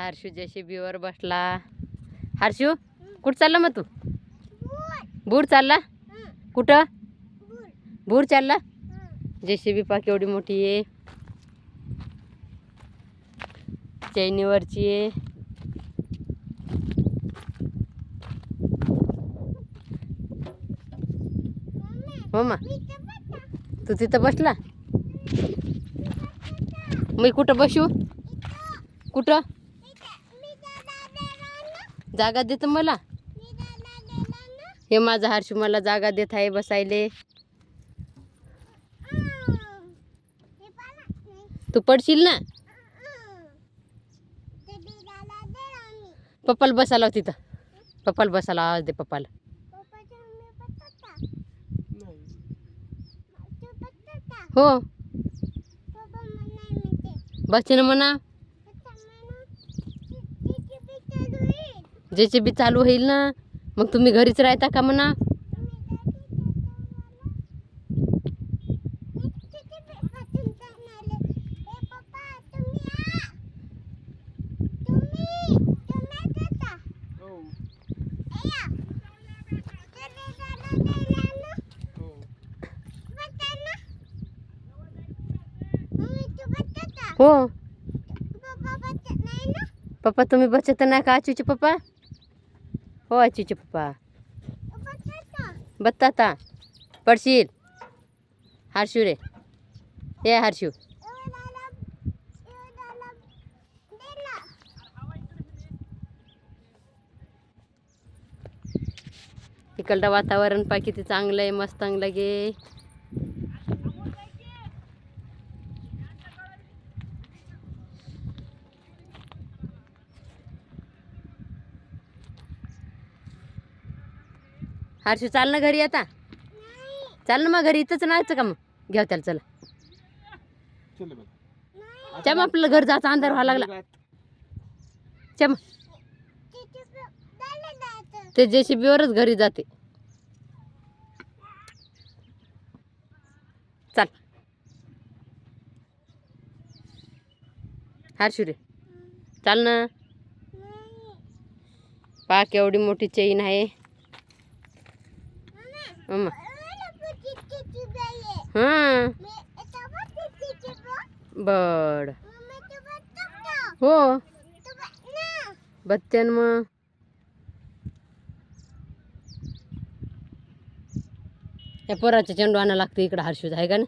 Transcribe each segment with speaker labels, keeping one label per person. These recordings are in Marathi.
Speaker 1: हर्षू जेसीबीवर बसला. हर्षू कुठं चालला मग तू? बूर चालला? कुठं? बूर चालला? जेसीबी पा केवढी मोठी आहे. चैनीवरची आहे. हो मा. तू तिथं बसला? मी कुठं बसू? कुठं? जागा देत मला? हे माझा हर्षू मला जागा देत आहे बसायले. तू पडशील ना? पप्पाला बसायला तिथं. पप्पाला बसायला आवाज दे पप्पाला. हो. बसते ना म्हणा. ज्याचे बी चालू होईल ना मग तुम्ही घरीच राहता का म्हणा हो पप्पा तुम्ही बचत नाही का आचूचे पप्पा हो आचूचे पप्पा बत्ता पडशील हर्षू रे ये हर्षू इकडलं वातावरण पा किती चांगलं आहे मस्त चांगलं गे हर्षू चाल ना घरी आता. चाल ना मग घरी इथंच नाहीचं का मग? घ्या त्याला चला. चम आपलं घर जायचा अंधार व्हायला लागला. चम. ते जेसीबीवरच घरी जाते. चाल. हर्षू रे चाल ना. पा केवढी मोठी चेन आहे. हां बड हो. बत्त्यान मग. या पोराच्या चेंडू आणा लागतं इकडं हर्षूच आहे का ना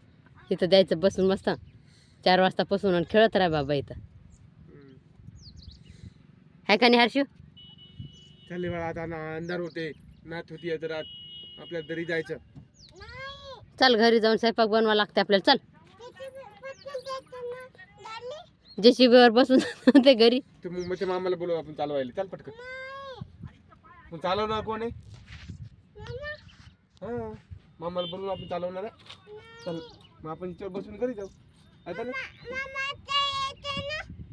Speaker 1: इथं द्यायचं बसून मस्त. चार वाजता बसून आणि खेळत राहा बाबा इथं. आहे का नाही हर्षू?
Speaker 2: चालले बाळा आता ना अंधार होते. नात होती तर आत आपल्याला तरी जायचं.
Speaker 1: चल घरी जाऊन स्वयंपाक बनवा लागते आपल्याला. चल. जेसीबीवर बसून ते घरी.
Speaker 2: ते ते मामाला बोलव आपण चालवायला. चाल पटकन. मग चालवणार कोण आहे? हा. मामाला बोलवून आपण चालवणार आहे. चल मग आपण इथवर बसून घरी जाऊ. आता ना?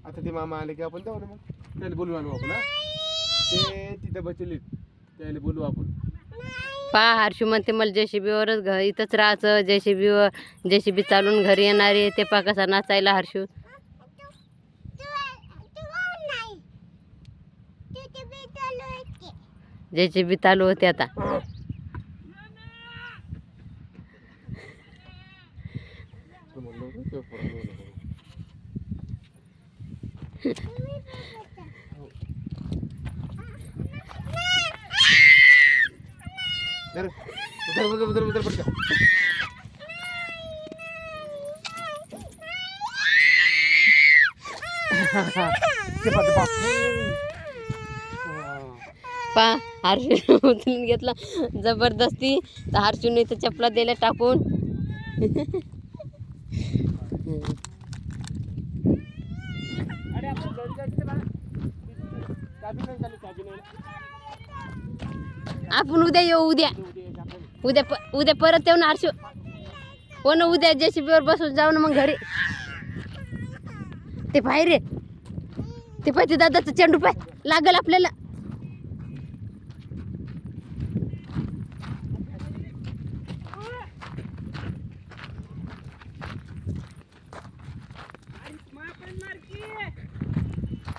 Speaker 2: आता ते मामा आले की आपण जाऊ ना मग. त्याला बोलू आणू आपण हा. ते तिथे बसले त्याला बोलू आपण.
Speaker 1: पा हर्षू म्हणते मला जेसीबीवरच घर इथंच राहायचं. जेसीबीवर जेसीबी चालून घरी येणारे. ते पा कसा नाचायला हर्षू. जेसीबी चालू होते आता
Speaker 2: तो म्हणलं होतं, तो पोराला बोलव. धर उधर उधर उधर पटकन.
Speaker 1: पा हर्षू उचलून घेतला. जबरदस्ती. तर हर्षूने तर चपला दिल्या टाकून. आपण उद्या येऊ उद्या. उद्या प उद्या परत येऊ ना आरशी हो ना उद्या जेसीबीवर बसून जाऊ ना मग घरी. ते पाय रे ते पाहिजे दादाचं चेंडू पाय. लागल आपल्याला.